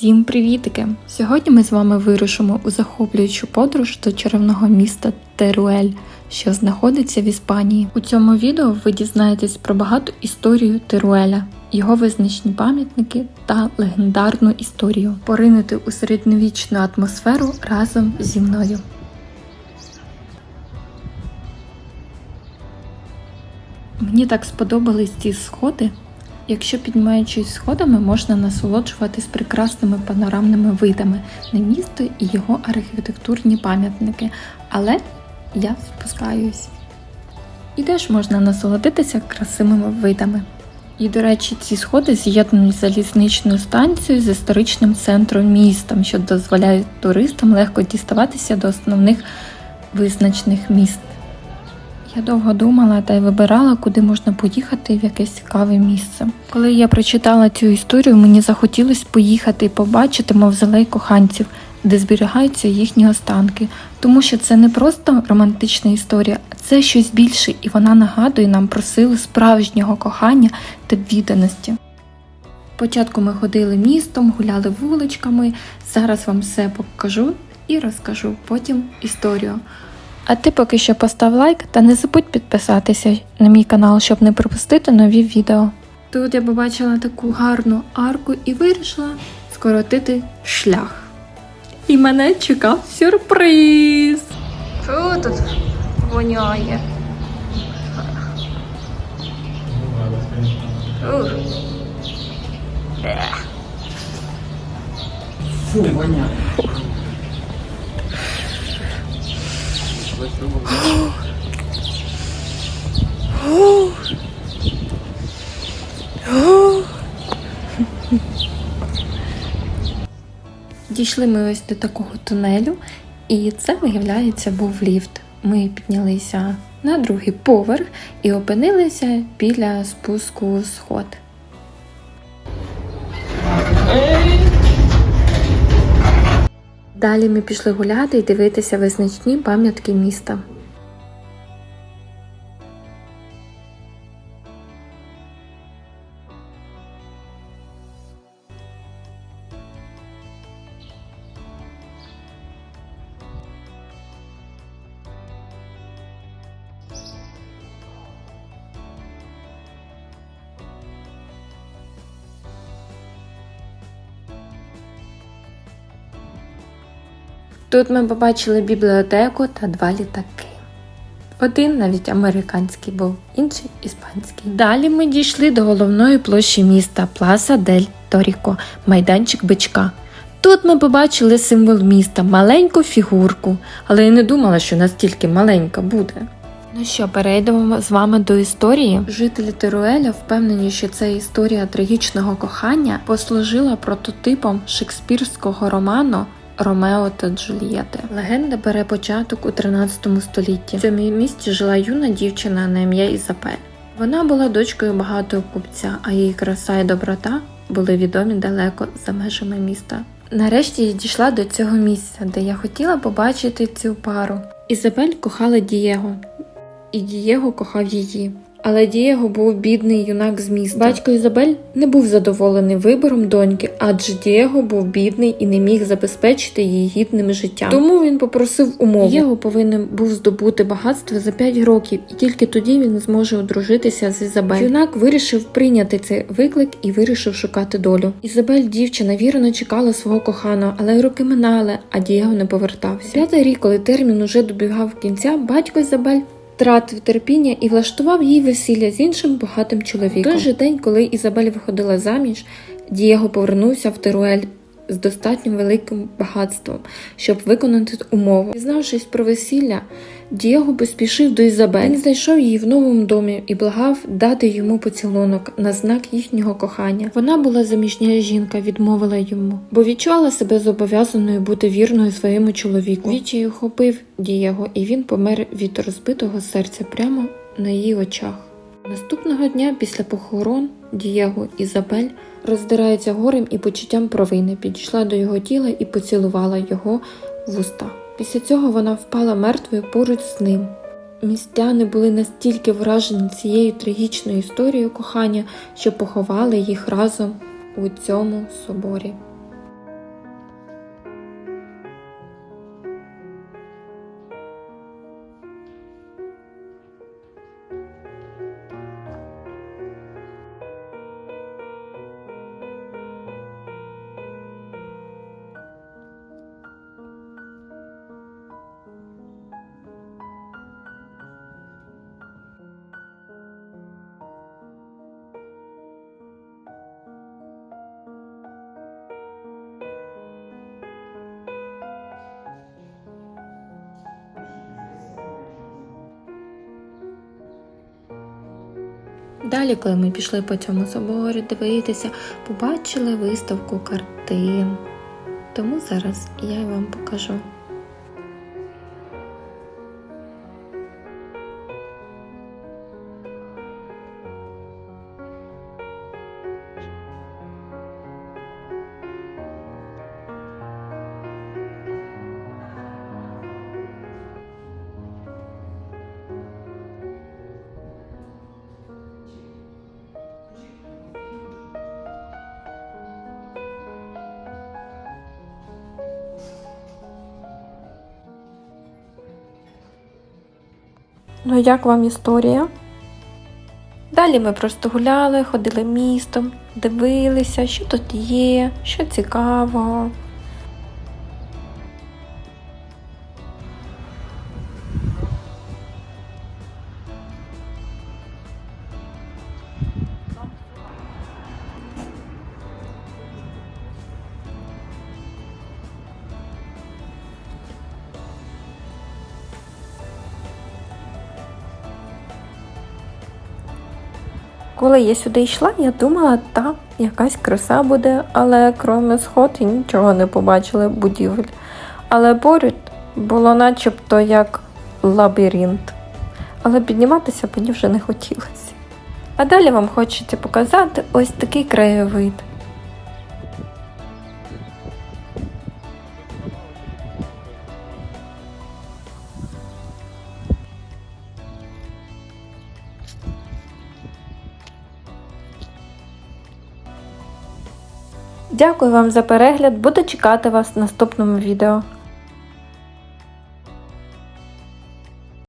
Всім привітики! Сьогодні ми з вами вирушимо у захоплюючу подорож до чарівного міста Теруель, що знаходиться в Іспанії. У цьому відео ви дізнаєтесь про багату історію Теруеля, його визначні пам'ятники та легендарну історію. Поринути у середньовічну атмосферу разом зі мною. Мені так сподобались ці сходи. Якщо піднімаючись сходами, можна насолоджуватись прекрасними панорамними видами на місто і його архітектурні пам'ятники. Але я спускаюсь. І теж можна насолодитися красивими видами. І, до речі, ці сходи з'єднані з залізничною станцією з історичним центром міста, що дозволяє туристам легко діставатися до основних визначних міст. Я довго думала та й вибирала, куди можна поїхати в якесь цікаве місце. Коли я прочитала цю історію, мені захотілося поїхати і побачити мавзолей коханців, де зберігаються їхні останки, тому що це не просто романтична історія, а це щось більше, і вона нагадує нам про силу справжнього кохання та відданості. Спочатку ми ходили містом, гуляли вуличками. Зараз вам все покажу і розкажу потім історію. А ти поки що постав лайк та не забудь підписатися на мій канал, щоб не пропустити нові відео. Тут я побачила таку гарну арку і вирішила скоротити шлях. І мене чекав сюрприз. Що тут воняє? Фу, воняє. Дійшли ми ось до такого тунелю, і це, виявляється, був ліфт. Ми піднялися на другий поверх і опинилися біля спуску сход. Далі ми пішли гуляти і дивитися визначні пам'ятки міста. Тут ми побачили бібліотеку та два літаки. Один навіть американський був, інший іспанський. Далі ми дійшли до головної площі міста Пласа дель Торіко, майданчик бичка. Тут ми побачили символ міста, маленьку фігурку, але я не думала, що настільки маленька буде. Ну що, перейдемо з вами до історії. Жителі Теруеля впевнені, що ця історія трагічного кохання послужила прототипом шекспірського роману Ромео та Джульєти. Легенда бере початок у 13 столітті. В цьому місті жила юна дівчина на ім'я Ізапель. Вона була дочкою багатого купця, а її краса і доброта були відомі далеко за межами міста. Нарешті я дійшла до цього місця, де я хотіла побачити цю пару. Ізабель кохала Дієго, і Дієго кохав її. Але Дієго був бідний юнак з міста. Батько Ізабель не був задоволений вибором доньки, адже Дієго був бідний і не міг забезпечити її гідним життям. Тому він попросив умову. Дієго повинен був здобути багатство за 5 років, і тільки тоді він зможе одружитися з Ізабель. Юнак вирішив прийняти цей виклик і вирішив шукати долю. Ізабель, дівчина, вірно чекала свого коханого, але роки минали, а Дієго не повертався. П'ятий рік, коли термін уже добігав кінця, батько Ізабель втратив терпіння і влаштував їй весілля з іншим багатим чоловіком. В той же день, коли Ізабель виходила заміж, Дієго повернувся в Теруель з достатньо великим багатством, щоб виконати умову. Дізнавшись про весілля, Дієго поспішив до Ізабель. Знайшов її в новому домі і благав дати йому поцілунок на знак їхнього кохання. Вона була заміжня жінка, відмовила йому, бо відчувала себе зобов'язаною бути вірною своєму чоловіку. Вічі охопив Дієго, і він помер від розбитого серця прямо на її очах. Наступного дня після похорон Дієго Ізабель роздирається горем і почуттям провини, підійшла до його тіла і поцілувала його в уста. Після цього вона впала мертвою поруч з ним. Містяни були настільки вражені цією трагічною історією кохання, що поховали їх разом у цьому соборі. Далі, коли ми пішли по цьому собору дивитися, побачили виставку картин. Тому зараз я вам покажу. Ну, як вам історія? Далі ми просто гуляли, ходили містом, дивилися, що тут є, що цікавого. Коли я сюди йшла, я думала, та якась краса буде, але крім сход і нічого не побачили будівель. Але поряд було начебто як лабіринт. Але підніматися мені вже не хотілося. А далі вам хочеться показати ось такий краєвид. Дякую вам за перегляд. Буду чекати вас в наступному відео.